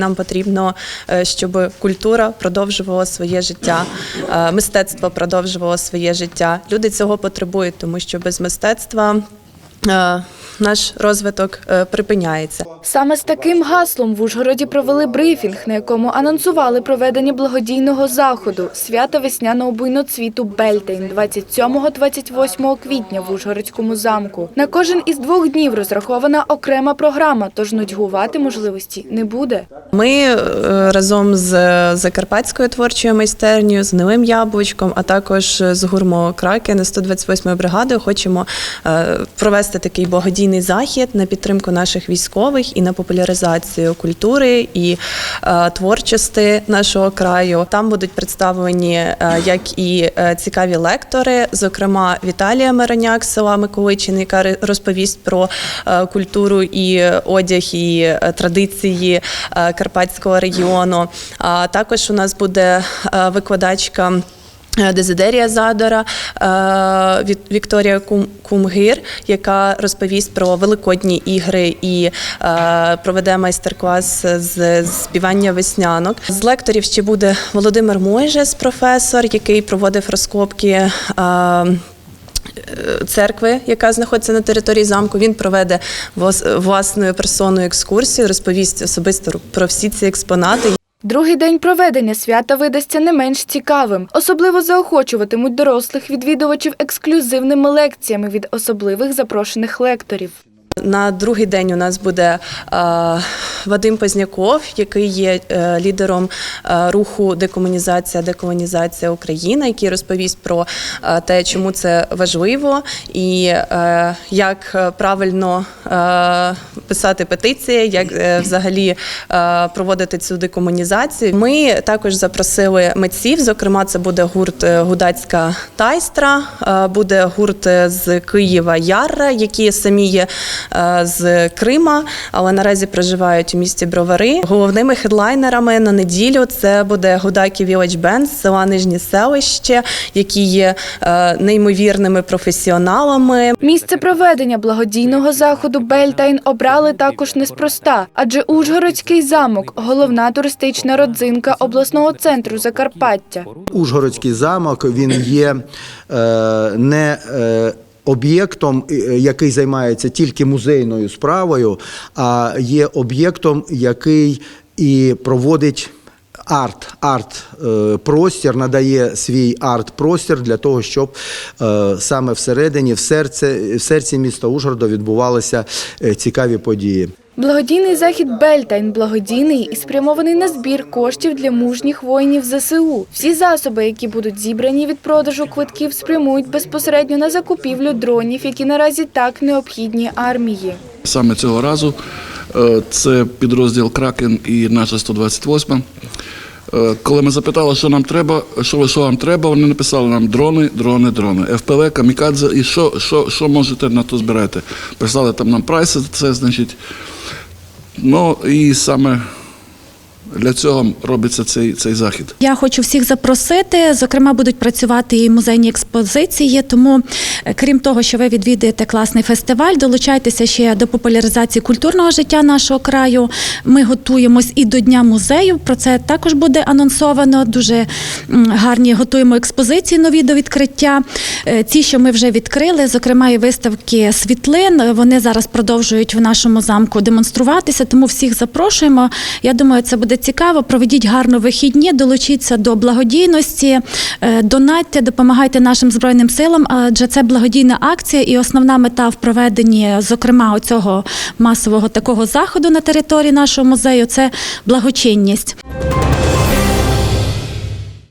Нам потрібно, е, щоб культура продовжувала своє життя, е, мистецтво продовжувало своє життя. Люди цього потребують, тому що без мистецтва наш розвиток е, припиняється. Саме з таким гаслом в Ужгороді провели брифінг, на якому анонсували проведення благодійного заходу свята весняного буйноцвіту Бельтейн 27-28 квітня в Ужгородському замку. На кожен із двох днів розрахована окрема програма, тож нудьгувати можливості не буде. Ми е, разом з Закарпатською творчою майстернею, з Гнилим Яблучком, а також з гурмо Кракен 128 бригадою хочемо е, провести такий благодійний захід на підтримку наших військових і на популяризацію культури і е, творчості нашого краю. Там будуть представлені е, як і е, цікаві лектори, зокрема Віталія Мироняк села Миколичин, яка розповість про культуру і одяг, і традиції Карпатського регіону. А також у нас буде викладачка. Е, Дезидерія Задора е, Вікторія Кум- Кумгир, яка розповість про великодні ігри і е, проведе майстер-клас з співання веснянок. З лекторів ще буде Володимир Мойжес, професор, який проводив розкопки. церкви, яка знаходиться на території замку. Він проведе влас- власною персоною екскурсію, розповість особисто про всі ці експонати. Другий день проведення свята видасться не менш цікавим. Особливо заохочуватимуть дорослих відвідувачів ексклюзивними лекціями від особливих запрошених лекторів. На другий день у нас буде е, Вадим Позняков, який є е, лідером е, руху декомунізація, деколонізація України, який розповість про те, чому це важливо, і як правильно писати петиції, як взагалі проводити цю декомунізацію. Ми також запросили митців. Зокрема, це буде гурт Гудацька тайстра, буде гурт з Києва Ярра, які самі є з Крима, але наразі проживають у місті Бровари. Головними хедлайнерами на неділю це буде Гудакі Band з села Нижнє селище, які є е, неймовірними професіоналами. Місце проведення благодійного заходу Бельтайн обрали також неспроста, адже Ужгородський замок головна туристична родзинка обласного центру Закарпаття. Ужгородський замок він є е, не е, об'єктом, е, який займається тільки музейною справою, а є об'єктом, який і проводить. Арт, арт е, простір надає свій арт простір для того, щоб е, саме всередині, в серці, в серці міста Ужгорода відбувалися е, цікаві події. Благодійний захід Бельтайн благодійний і спрямований на збір коштів для мужніх воїнів ЗСУ. Всі засоби, які будуть зібрані від продажу квитків, спрямують безпосередньо на закупівлю дронів, які наразі так необхідні армії. Саме цього разу е, це підрозділ Кракен і наша 128. Е, Коли ми запитали, що нам треба, що, що вам треба, вони написали нам дрони, дрони, дрони, ФПВ, камікадзе, і що, що, що можете на то збирати. Прислали там нам прайси, це значить. Ну і саме для цього робиться цей, цей захід. Я хочу всіх запросити. Зокрема, будуть працювати і музейні експозиції. Тому, е, крім того, що ви відвідаєте класний фестиваль, долучайтеся ще до популяризації культурного життя нашого краю. Ми готуємось і до Дня музею. Про це також буде анонсовано. Дуже гарні готуємо експозиції нові до відкриття. Е, Ті, що ми вже відкрили, зокрема, і виставки світлин. Вони зараз продовжують в нашому замку демонструватися. Тому всіх запрошуємо. Я думаю, це буде цікаво. Проведіть гарно вихідні, долучіться до благодійності, е, донатьте, допомагайте нашим збройним силам, адже це благодійна акція, і основна мета в проведенні, зокрема, оцього масового такого заходу на території нашого музею це благочинність.